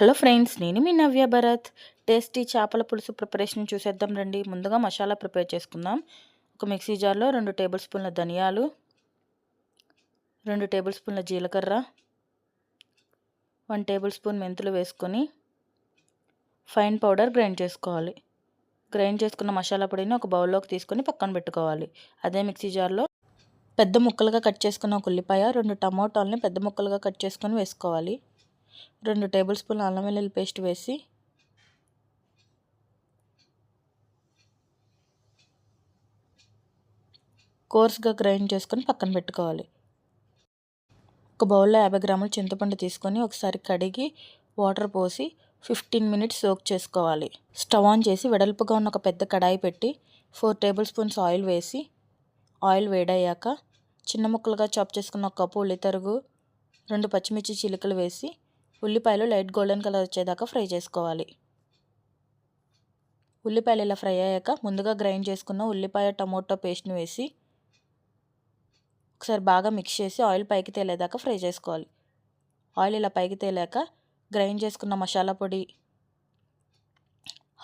Hello friends నేను మీ నవ్య Bharat. Tasty చేపల పులుసు ప్రిపరేషన్ చూసేద్దాం రండి. ముందుగా మసాలా ప్రిపేర్ చేసుకుందాం. ఒక మిక్సీ జార్లో రెండు టేబుల్ స్పూన్ల ధనియాలు రెండు టేబుల్ స్పూన్ల జీలకర్ర వన్ టేబుల్ స్పూన్ మెంతులు వేసుకొని ఫైన్ పౌడర్ గ్రైండ్ చేసుకోవాలి. గ్రైండ్ చేసుకున్న మసాలా పొడిని ఒక బౌల్లోకి తీసుకొని పక్కన పెట్టుకోవాలి. అదే మిక్సీ జార్లో పెద్ద ముక్కలుగా కట్ చేసుకున్న ఒక ఉల్లిపాయ రెండు టమాటాలని పెద్ద ముక్కలుగా కట్ చేసుకొని వేసుకోవాలి. రెండు టేబుల్ స్పూన్ల అల్లం వెల్లుల్లి పేస్ట్ వేసి కోర్స్గా గ్రైండ్ చేసుకొని పక్కన పెట్టుకోవాలి. ఒక బౌల్లో యాభై గ్రాముల చింతపండు తీసుకొని ఒకసారి కడిగి వాటర్ పోసి ఫిఫ్టీన్ మినిట్స్ సోక్ చేసుకోవాలి. స్టవ్ ఆన్ చేసి వెడల్పుగా ఉన్న ఒక పెద్ద కడాయి పెట్టి ఫోర్ టేబుల్ స్పూన్స్ ఆయిల్ వేసి ఆయిల్ వేడయ్యాక చిన్న ముక్కలుగా చాప్ చేసుకున్న ఒక కప్పు ఉల్లితరుగు రెండు పచ్చిమిర్చి చిలుకలు వేసి ఉల్లిపాయలు లైట్ గోల్డెన్ కలర్ వచ్చేదాకా ఫ్రై చేసుకోవాలి. ఉల్లిపాయలు ఇలా ఫ్రై అయ్యాక ముందుగా గ్రైండ్ చేసుకున్న ఉల్లిపాయ టమోటో పేస్ట్ని వేసి ఒకసారి బాగా మిక్స్ చేసి ఆయిల్ పైకి తేలేదాకా ఫ్రై చేసుకోవాలి. ఆయిల్ ఇలా పైకి తేలాక గ్రైండ్ చేసుకున్న మసాలా పొడి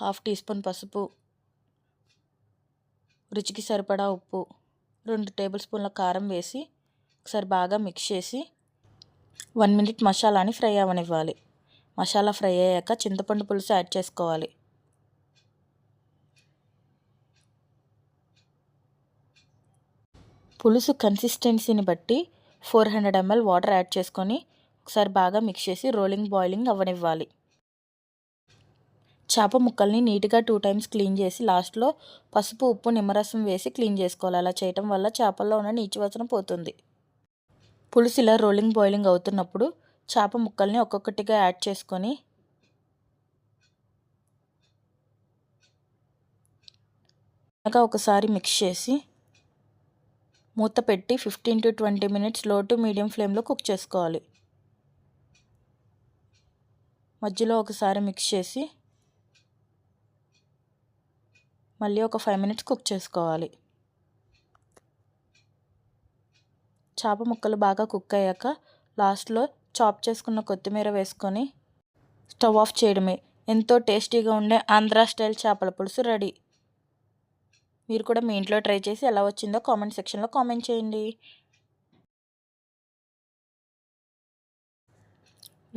హాఫ్ టీ స్పూన్ పసుపు రుచికి సరిపడా ఉప్పు రెండు టేబుల్ స్పూన్ల కారం వేసి ఒకసారి బాగా మిక్స్ చేసి వన్ మినిట్ మసాలాని ఫ్రై అవ్వనివ్వాలి మసాలా ఫ్రై అయ్యాక చింతపండు పులుసు యాడ్ చేసుకోవాలి. పులుసు కన్సిస్టెన్సీని బట్టి four hundred ML water add చేసుకొని ఒకసారి బాగా మిక్స్ చేసి రోలింగ్ బాయిలింగ్ అవ్వనివ్వాలి చేప ముక్కల్ని నీట్గా టూ టైమ్స్ క్లీన్ చేసి లాస్ట్లో పసుపు ఉప్పు నిమ్మరసం వేసి క్లీన్ చేసుకోవాలి. అలా చేయటం వల్ల చేపల్లో ఉన్న నీచివచనం పోతుంది. పులుసు ఇలా రోలింగ్ బాయిలింగ్ అవుతున్నప్పుడు చేప ముక్కల్ని ఒక్కొక్కటిగా యాడ్ చేసుకొని ఒకసారి మిక్స్ చేసి మూత పెట్టి ఫిఫ్టీన్ టు ట్వంటీ మినిట్స్లో టు మీడియం ఫ్లేమ్లో కుక్ చేసుకోవాలి. మధ్యలో ఒకసారి మిక్స్ చేసి మళ్ళీ ఒక ఫైవ్ మినిట్స్ కుక్ చేసుకోవాలి. చేప ముక్కలు బాగా కుక్ అయ్యాక లాస్ట్లో చాప్ చేసుకున్న కొత్తిమీర వేసుకొని స్టవ్ ఆఫ్ చేయడమే. ఎంతో టేస్టీగా ఉండే ఆంధ్ర స్టైల్ చేపల పులుసు రెడీ. మీరు కూడా మీ ఇంట్లో ట్రై చేసి ఎలా వచ్చిందో కామెంట్ సెక్షన్లో కామెంట్ చేయండి.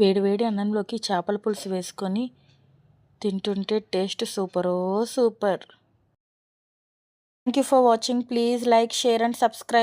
వేడివేడి అన్నంలోకి చేపల పులుసు వేసుకొని తింటుంటే taste సూపరో super. Thank you for watching please like share and subscribe